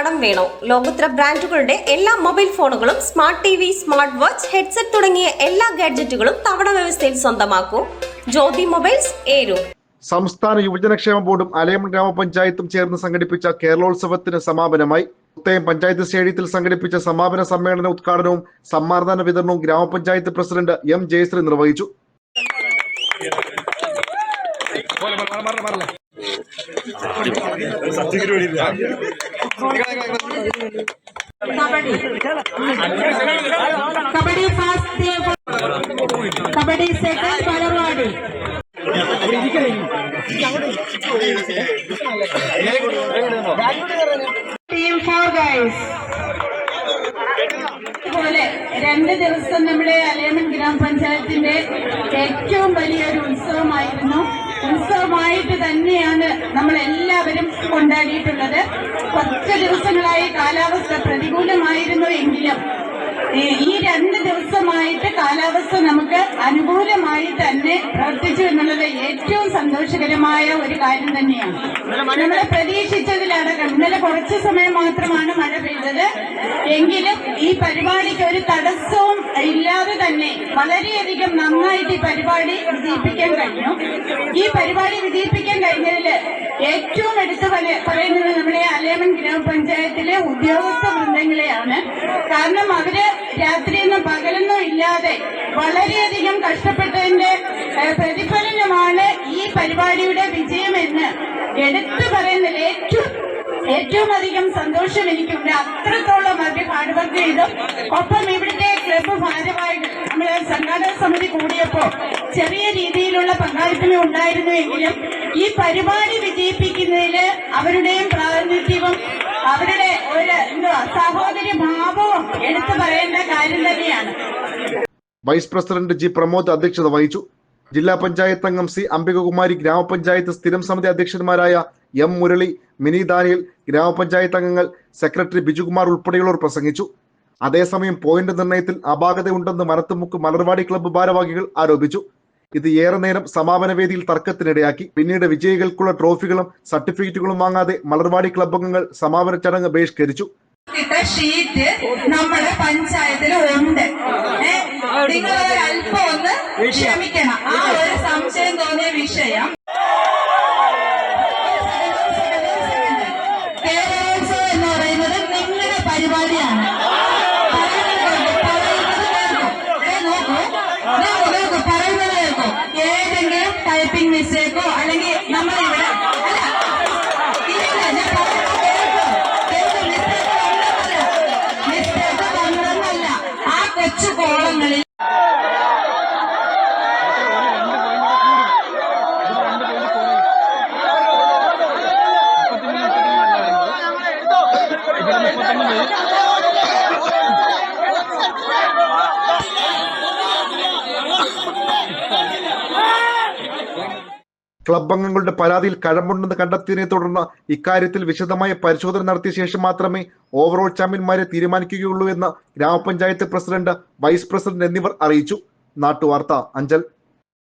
കടം വേണോ? ലോകോത്തര ബ്രാൻഡുകളുടെ എല്ലാ മൊബൈൽ ഫോണുകളും smart T V smart watch headset തുടങ്ങിയ എല്ലാ ഗാഡ്ജറ്റുകളും തവണ വ്യവസ്ഥയിൽ സ്വന്തമാക്കൂ. ജ്യോതി മൊബൈൽസ് ഏരു. സംസ്ഥാന യുവജനക്ഷേമ ബോർഡും അലയം ഗ്രാമപഞ്ചായത്തും ചേർന്ന് സംഘടിപ്പിച്ച കേരളോത്സവത്തിന് സമാപനമായി മുത്തയം പഞ്ചായത്ത് സ്റ്റേഡിയത്തിൽ സംഘടിപ്പിച്ച സമാപന സമ്മേളന ഉദ്ഘാടനവും സമ്മാനദാന വിതരണവും ഗ്രാമപഞ്ചായത്ത് പ്രസിഡന്റ് എം ജയശ്രീ നിർവഹിച്ചു. Kabaddi first kabaddi second Paravadi team four guys അതുപോലെ രണ്ട് ദിവസം നമ്മുടെ അലേമൻ ഗ്രാമപഞ്ചായത്തിന്റെ ഏറ്റവും വലിയൊരു ഉത്സവമായിരുന്നു ഉത്സവമായിട്ട് തന്നെയാണ് നമ്മൾ എല്ലാവരും കൊണ്ടാടിയിട്ടുള്ളത്. കുറച്ച് ദിവസങ്ങളായി കാലാവസ്ഥ പ്രതികൂലമായിരുന്നു എങ്കിലും ഈ രണ്ട് ദിവസമായിട്ട് കാലാവസ്ഥ നമുക്ക് അനുകൂലമായി തന്നെ പ്രവർത്തിച്ചു എന്നുള്ളത് ഏറ്റവും സന്തോഷകരമായ ഒരു കാര്യം തന്നെയാണ്. നമ്മൾ പ്രതീക്ഷിച്ചതിലാണ് ഇന്നലെ കുറച്ച് സമയം മാത്രമാണ് മഴ പെയ്തത്. എങ്കിലും ഈ പരിപാടിക്ക് ഒരു തടസ്സവും ഇല്ലാതെ വളരെയധികം നന്നായിട്ട് ഈ പരിപാടി വിജയിപ്പിക്കാൻ കഴിഞ്ഞു. ഈ പരിപാടി വിജയിപ്പിക്കാൻ കഴിഞ്ഞതിൽ ഏറ്റവും എടുത്തു പറ- പറയുന്നത് നമ്മുടെ അലേമൻ ഗ്രാമപഞ്ചായത്തിലെ ഉദ്യോഗസ്ഥ വൃന്ദങ്ങളെയാണ്. കാരണം അവർ രാത്രിയെന്നും പകലൊന്നും ഇല്ലാതെ വളരെയധികം കഷ്ടപ്പെട്ടതിന്റെ പ്രതിഫലനമാണ് ഈ പരിപാടിയുടെ വിജയമെന്ന് എടുത്തു ഏറ്റവും അധികം സന്തോഷം എനിക്കുണ്ട്. അത്രത്തോളം അവർ ഹാർഡ് വർക്ക് ചെയ്തു ഒപ്പം ഇവിടുത്തെ ക്ലബ്ബ് ഭാരവാഹികൾ നമ്മൾ സംഘാടക സമിതി കൂടിയപ്പോ ചെറിയ രീതിയിലുള്ള പങ്കാളിത്തം ഉണ്ടായിരുന്നുവെങ്കിലും ഈ പരിപാടി വിജയിപ്പിക്കുന്നതിൽ അവരുടെയും പ്രാതിനിധ്യവും അവരുടെ ഒരു എന്തുവാ സഹോദരി ഭാവവും എടുത്തു പറയേണ്ട കാര്യം തന്നെയാണ്. വൈസ് പ്രസിഡന്റ് ജി പ്രമോദ് അധ്യക്ഷത വഹിച്ചു. ജില്ലാ പഞ്ചായത്ത് അംഗം സി അംബികകുമാരി ഗ്രാമപഞ്ചായത്ത് സ്ഥിരം സമിതി അധ്യക്ഷന്മാരായ എം മുരളി മിനി ദാനിയൽ ഗ്രാമപഞ്ചായത്ത് അംഗങ്ങൾ സെക്രട്ടറി ബിജുകുമാർ ഉൾപ്പെടെയുള്ളവർ പ്രസംഗിച്ചു. അതേസമയം പോയിന്റ് നിർണയത്തിൽ അപാകതയുണ്ടെന്ന് മരത്തുമുക്ക് മലർവാടി ക്ലബ്ബ് ഭാരവാഹികൾ ആരോപിച്ചു. ഇത് ഏറെ നേരം സമാപന വേദിയിൽ തർക്കത്തിനിടയാക്കി. പിന്നീട് വിജയികൾക്കുള്ള ട്രോഫികളും സർട്ടിഫിക്കറ്റുകളും വാങ്ങാതെ മലർവാടി ക്ലബ്ബ് അംഗങ്ങൾ സമാപന ചടങ്ങ് ബഹിഷ്കരിച്ചു. ഷീറ്റ് നമ്മുടെ പഞ്ചായത്തിൽ ഉണ്ട്. നിങ്ങൾ അല്പം ഒന്ന് ക്ഷമിക്കണം. ആ ഒരു സംശയം തോന്നിയ വിഷയം typing mistake ko. ക്ലബ് അംഗങ്ങളുടെ പരാതിയിൽ കഴമ്പുണ്ടെന്ന് കണ്ടെത്തിയതിനെ തുടർന്ന് ഇക്കാര്യത്തിൽ വിശദമായ പരിശോധന നടത്തിയ ശേഷം മാത്രമേ ഓവറോൾ ചാമ്പ്യന്മാരെ തീരുമാനിക്കുകയുള്ളൂ എന്ന് ഗ്രാമപഞ്ചായത്ത് പ്രസിഡന്റ് വൈസ് പ്രസിഡന്റ് എന്നിവർ അറിയിച്ചു. നാട്ടുവാർത്ത അഞ്ചൽ.